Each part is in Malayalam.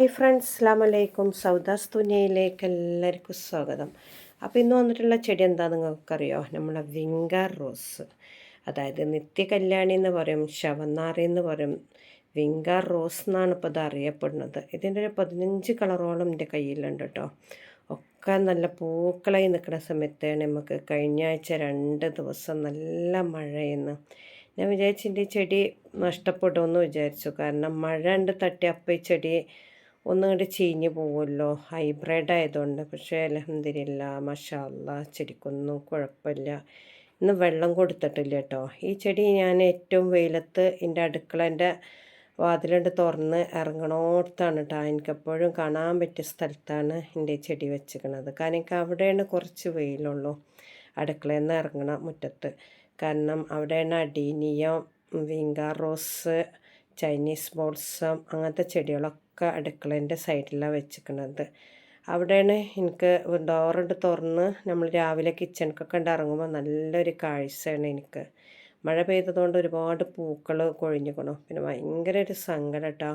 ഹായ് ഫ്രണ്ട്സ് അസ്സാം വലൈക്കും സൗദാസ് തുനിയയിലേക്ക് എല്ലാവർക്കും സ്വാഗതം. അപ്പോൾ ഇന്ന് വന്നിട്ടുള്ള ചെടി എന്താ നിങ്ങൾക്കറിയോ? നമ്മളെ വിങ്കർ റോസ്. അതായത് നിത്യ കല്യാണി എന്ന് പറയും ശവന്നാറി എന്ന് പറയും വിങ്കർ റോസ് എന്നാണ് ഇപ്പോൾ ഇത് അറിയപ്പെടുന്നത്. ഇതിന്റെ ഒരു പതിനഞ്ച് കളറോളം എന്റെ കയ്യിലുണ്ട് കേട്ടോ. ഒക്കെ നല്ല പൂക്കളായി നിൽക്കുന്ന സമയത്താണ് നമുക്ക് കഴിഞ്ഞ ആഴ്ച രണ്ട് ദിവസം നല്ല മഴയെന്ന്. ഞാൻ വിചാരിച്ചിന്റെ ചെടി നഷ്ടപ്പെടുമെന്ന് വിചാരിച്ചു. കാരണം മഴ ഉണ്ട് തട്ടി അപ്പം ഈ ചെടി ഒന്നുകൊണ്ട് ചീഞ്ഞ് പോകുമല്ലോ ഹൈബ്രിഡ് ആയതുകൊണ്ട് പക്ഷേ അലഹമില്ല മഷാല്ല ചെടിക്കൊന്നും കുഴപ്പമില്ല. ഇന്ന് വെള്ളം കൊടുത്തിട്ടില്ല കേട്ടോ ഈ ചെടി ഞാൻ ഏറ്റവും വെയിലത്ത് എന്റെ അടുക്കളന്റെ വാതിലുണ്ട് തുറന്ന് ഇറങ്ങണോടത്താണ് കേട്ടോ എനിക്കെപ്പോഴും കാണാൻ പറ്റിയ സ്ഥലത്താണ് എന്റെ ചെടി വെച്ചിരിക്കുന്നത് കാരണം എനിക്ക് അവിടെയാണ് കുറച്ച് വെയിലുള്ളൂ. അടുക്കളയിൽ നിന്ന് ഇറങ്ങണം മുറ്റത്ത്. കാരണം അവിടെയാണ് അടീനിയം വിങ്കാർ റോസ് ചൈനീസ് ബോൾസം അങ്ങനത്തെ ചെടികളൊക്കെ അടുക്കളേന്റെ സൈഡിലാണ് വെച്ചിരിക്കുന്നത് അവിടെയാണ് എനിക്ക് ഡോറുണ്ട് തുറന്ന് നമ്മൾ രാവിലെ കിച്ചണിക്കൊക്കെ ഉണ്ട് ഇറങ്ങുമ്പോൾ നല്ലൊരു കാഴ്ചയാണ് എനിക്ക്. മഴ പെയ്തതുകൊണ്ട് ഒരുപാട് പൂക്കൾ കൊഴിഞ്ഞിക്കണു. പിന്നെ ഭയങ്കര ഒരു സങ്കടം കേട്ടോ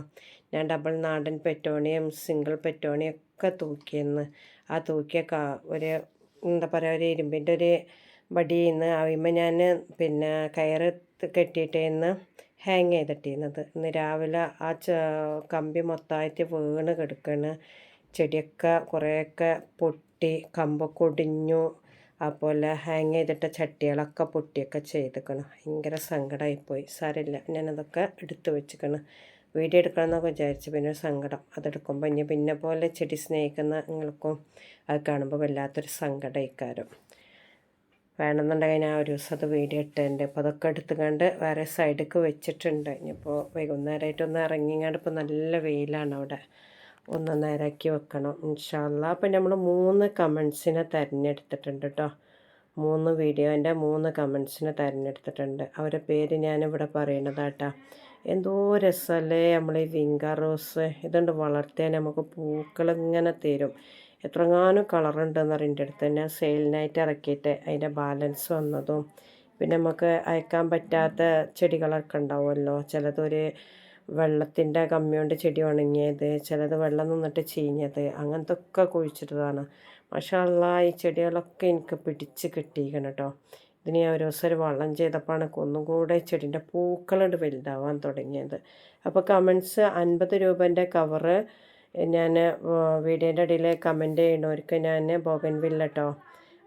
ഞാൻ ഡബിൾ നാടൻ പെറ്റോണിയും സിംഗിൾ പെറ്റോണിയും ഒക്കെ തൂക്കിയെന്ന് ആ തൂക്കിയ കാ ഒരു എന്താ പറയുക ഒരു ഇരുമ്പിന്റെ ഒരു വടിയിൽ നിന്ന് അവയുമ്പോൾ ഞാൻ പിന്നെ കയറ് കെട്ടിയിട്ടേന്ന്. ഹാങ് ചെയ്തിട്ടിരുന്നത്. ഇന്ന് രാവിലെ ആ കമ്പി മൊത്തമായിട്ട് വീണ് കിടക്കണ്. ചെടിയൊക്കെ കുറേയൊക്കെ പൊട്ടി കമ്പൊക്കെ ഒടിഞ്ഞു. അതുപോലെ ഹാങ് ചെയ്തിട്ട ചട്ടികളൊക്കെ പൊട്ടിയൊക്കെ ചെയ്തിക്കണം. ഭയങ്കര സങ്കടമായിപ്പോയി സാരമില്ല. ഞാനതൊക്കെ എടുത്തു വെച്ചിക്കണം. വീഡിയോ എടുക്കണമെന്നൊക്കെ വിചാരിച്ചു പിന്നെ ഒരു സങ്കടം. അതെടുക്കുമ്പോൾ ഇനി പിന്നെ പോലെ ചെടി സ്നേഹിക്കുന്ന നിങ്ങൾക്കും അത് കാണുമ്പോൾ വല്ലാത്തൊരു സങ്കടമായിക്കാരം വേണമെന്നുണ്ടെങ്കിൽ ഞാൻ ഒരു ദിവസം അത് വീഡിയോ ഇട്ടുണ്ട് അപ്പോൾ അതൊക്കെ എടുത്തുകൊണ്ട് വേറെ സൈഡിലേക്ക് വെച്ചിട്ടുണ്ട്. ഇനിയിപ്പോൾ വൈകുന്നേരമായിട്ടൊന്ന് ഇറങ്ങിങ്ങാണ്ട് ഇപ്പോൾ നല്ല വെയിലാണ് അവിടെ. ഒന്ന് നേരാക്കി വെക്കണം ഇൻഷാല്ല അപ്പോൾ നമ്മൾ മൂന്ന് കമൻസിനെ തിരഞ്ഞെടുത്തിട്ടുണ്ട് കേട്ടോ. മൂന്ന് വീഡിയോന്റെ മൂന്ന് കമൻസിനെ തിരഞ്ഞെടുത്തിട്ടുണ്ട്. അവരുടെ പേര് ഞാനിവിടെ പറയണതാട്ടാ. എന്തോ രസമല്ലേ നമ്മൾ ഈ വിങ്ക റോസ്. ഇതുകൊണ്ട് വളർത്തിയാൽ നമുക്ക് പൂക്കളിങ്ങനെ തരും. എത്രങ്ങാനും കളറുണ്ടെന്ന് അറിയേണ്ട അടുത്ത് തന്നെ സെയിലിനായിട്ട് ഇറക്കിയിട്ട് അതിന്റെ ബാലൻസ് വന്നതും പിന്നെ നമുക്ക് അയക്കാൻ പറ്റാത്ത ചെടികളൊക്കെ ഉണ്ടാവുമല്ലോ. ചിലതൊരു വെള്ളത്തിന്റെ കമ്മി കൊണ്ട് ചെടി ഉണങ്ങിയത് ചിലത് വെള്ളം നിന്നിട്ട് ചീഞ്ഞത് അങ്ങനത്തെ ഒക്കെ കുഴിച്ചിട്ടതാണ്. മഷാല്ല ഈ ചെടികളൊക്കെ എനിക്ക് പിടിച്ച് കിട്ടിയിരിക്കണം കേട്ടോ. ഇതിന് ഞാൻ ഒരു ദിവസം ഒരു വള്ളം ചെയ്തപ്പോഴാണ് ഒന്നും കൂടെ ചെടീന്റെ പൂക്കളുണ്ട് വലുതാവാൻ തുടങ്ങിയത്. അപ്പോൾ കമൻസ് അൻപത് രൂപേന്റെ കവറ് ഞാൻ വീഡിയോന്റെ ഇടയിൽ കമന്റ് ചെയ്യണവർക്ക് ഞാൻ ബോഗൻവില്ല കേട്ടോ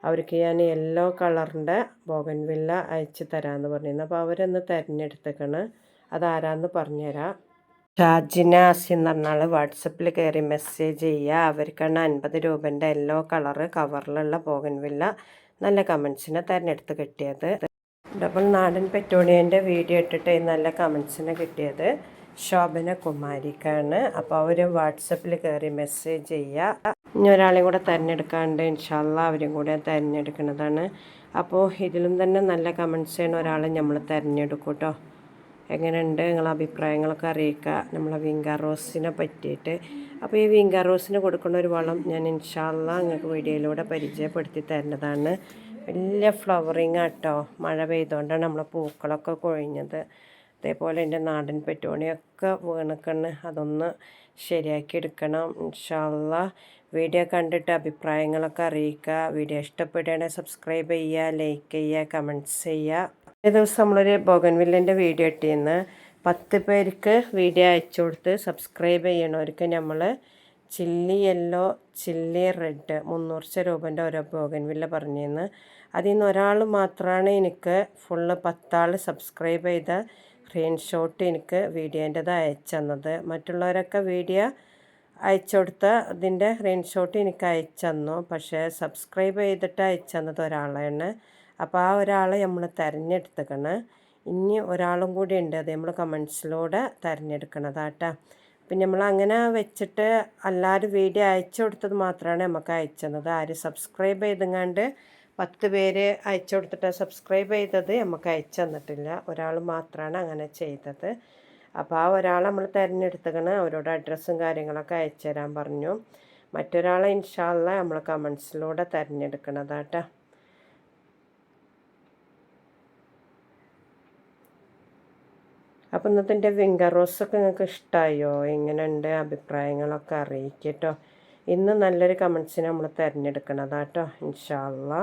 അവർക്ക് ഞാൻ യെല്ലോ കളറിന്റെ ബോഗൻവില്ല അയച്ചു തരാമെന്ന് പറഞ്ഞിരുന്നു. അപ്പോൾ അവരൊന്ന് തിരഞ്ഞെടുത്തേക്കാണ്. അതാരാന്ന് പറഞ്ഞുതരാം. ഷാജിന എന്ന് പറഞ്ഞാൽ വാട്സപ്പിൽ കയറി മെസ്സേജ് ചെയ്യുക അവർക്കാണ് അൻപത് രൂപന്റെ യെല്ലോ കളറ് കവറിലുള്ള ബോഗൻവില്ല നല്ല കമൻസിനെ തിരഞ്ഞെടുത്ത് കിട്ടിയത്. ഡബിൾ നാടൻ പെറ്റോണിയന്റെ വീഡിയോ ഇട്ടിട്ട് നല്ല കമൻസിന് കിട്ടിയത് ശോഭന കുമാരിക്കാണ്. അപ്പോൾ അവർ വാട്സപ്പിൽ കയറി മെസ്സേജ് ചെയ്യുക ഇനി ഒരാളെയും കൂടെ തിരഞ്ഞെടുക്കാണ്ട് ഇൻഷാല്ല അവരും കൂടെ തിരഞ്ഞെടുക്കുന്നതാണ് അപ്പോൾ ഇതിലും തന്നെ നല്ല കമൻസ് ചെയ്യണ ഒരാളെ നമ്മൾ തിരഞ്ഞെടുക്കും കേട്ടോ എങ്ങനെയുണ്ട് നിങ്ങളെ അഭിപ്രായങ്ങളൊക്കെ അറിയിക്കുക നമ്മളെ വിങ്ക റോസിനെ പറ്റിയിട്ട്. അപ്പോൾ ഈ വിങ്ക റോസിന് കൊടുക്കുന്ന ഒരു വളം ഞാൻ ഇൻഷാല്ല നിങ്ങൾക്ക് വീഡിയോയിലൂടെ പരിചയപ്പെടുത്തി തരുന്നതാണ്. വലിയ ഫ്ലവറിങ് ആട്ടോ. മഴ പെയ്തുകൊണ്ടാണ് നമ്മളെ പൂക്കളൊക്കെ കൊഴിഞ്ഞത്. അതേപോലെ എന്റെ നാടൻ പെറ്റോണിയൊക്കെ വീണക്കണ്. അതൊന്ന് ശരിയാക്കി എടുക്കണം. ഇൻഷാല്ല. വീഡിയോ കണ്ടിട്ട് അഭിപ്രായങ്ങളൊക്കെ അറിയിക്കുക. വീഡിയോ ഇഷ്ടപ്പെടുകയാണെങ്കിൽ സബ്സ്ക്രൈബ് ചെയ്യുക ലൈക്ക് ചെയ്യുക കമന്റ്സ് ചെയ്യുക. ഒരു ദിവസം നമ്മളൊരു ബോഗൻവില്ലിന്റെ വീഡിയോ ഇട്ടിരുന്നു. പത്ത് പേർക്ക് വീഡിയോ അയച്ചു കൊടുത്ത് സബ്സ്ക്രൈബ് ചെയ്യണവർക്ക് നമ്മൾ ചില്ലി യെല്ലോ ചില്ലി റെഡ് മുന്നൂറ് രൂപന്റെ ഓരോ ബോഗൻവില്ല പറഞ്ഞിരുന്നു. അതിൽ നിന്ന് ഒരാൾ മാത്രമാണ് എനിക്ക് ഫുള്ള് പത്താൾ സബ്സ്ക്രൈബ് ചെയ്ത സ്ക്രീൻഷോട്ട് എനിക്ക് വീഡിയോന്റെത് അയച്ചു തന്നത്. മറ്റുള്ളവരൊക്കെ വീഡിയോ അയച്ചു കൊടുത്ത ഇതിന്റെ സ്ക്രീൻഷോട്ട് എനിക്ക് അയച്ചു തന്നു. പക്ഷേ സബ്സ്ക്രൈബ് ചെയ്തിട്ട് അയച്ചു തന്നത് ഒരാളാണ്. അപ്പോൾ ആ ഒരാളെ നമ്മൾ തിരഞ്ഞെടുത്തേക്കണ് ഇനി ഒരാളും കൂടി ഉണ്ട്. അത് നമ്മൾ കമൻസിലൂടെ തിരഞ്ഞെടുക്കണതാട്ടാ. പിന്നെ നമ്മൾ അങ്ങനെ വെച്ചിട്ട് എല്ലാവരും വീഡിയോ അയച്ചു കൊടുത്തത് മാത്രമാണ് നമുക്ക് അയച്ചത്. ആര് സബ്സ്ക്രൈബ് ചെയ്തെങ്ങാണ്ട് പത്ത് പേര് അയച്ചു കൊടുത്തിട്ട് സബ്സ്ക്രൈബ് ചെയ്തത് നമുക്ക് അയച്ചു തന്നിട്ടില്ല. ഒരാൾ മാത്രമാണ് അങ്ങനെ ചെയ്തത്. അപ്പോൾ ആ ഒരാളെ നമ്മൾ തിരഞ്ഞെടുത്തക്കണ് അവരോട് അഡ്രസ്സും കാര്യങ്ങളൊക്കെ അയച്ചു തരാൻ പറഞ്ഞു. മറ്റൊരാളെ ഇൻഷാല്ല നമ്മൾ കമൻസിലൂടെ തിരഞ്ഞെടുക്കണതാട്ടോ. അപ്പോൾ ഇന്നത്തെ എന്റെ വിങ്കർ റോസൊക്കെ നിങ്ങൾക്ക് ഇഷ്ടമായോ എങ്ങനെയുണ്ട് അഭിപ്രായങ്ങളൊക്കെ അറിയിക്കട്ടോ ഇന്ന് നല്ലൊരു കമൻസിന് നമ്മൾ തിരഞ്ഞെടുക്കണതാട്ടോ ഇൻഷാല്ലാ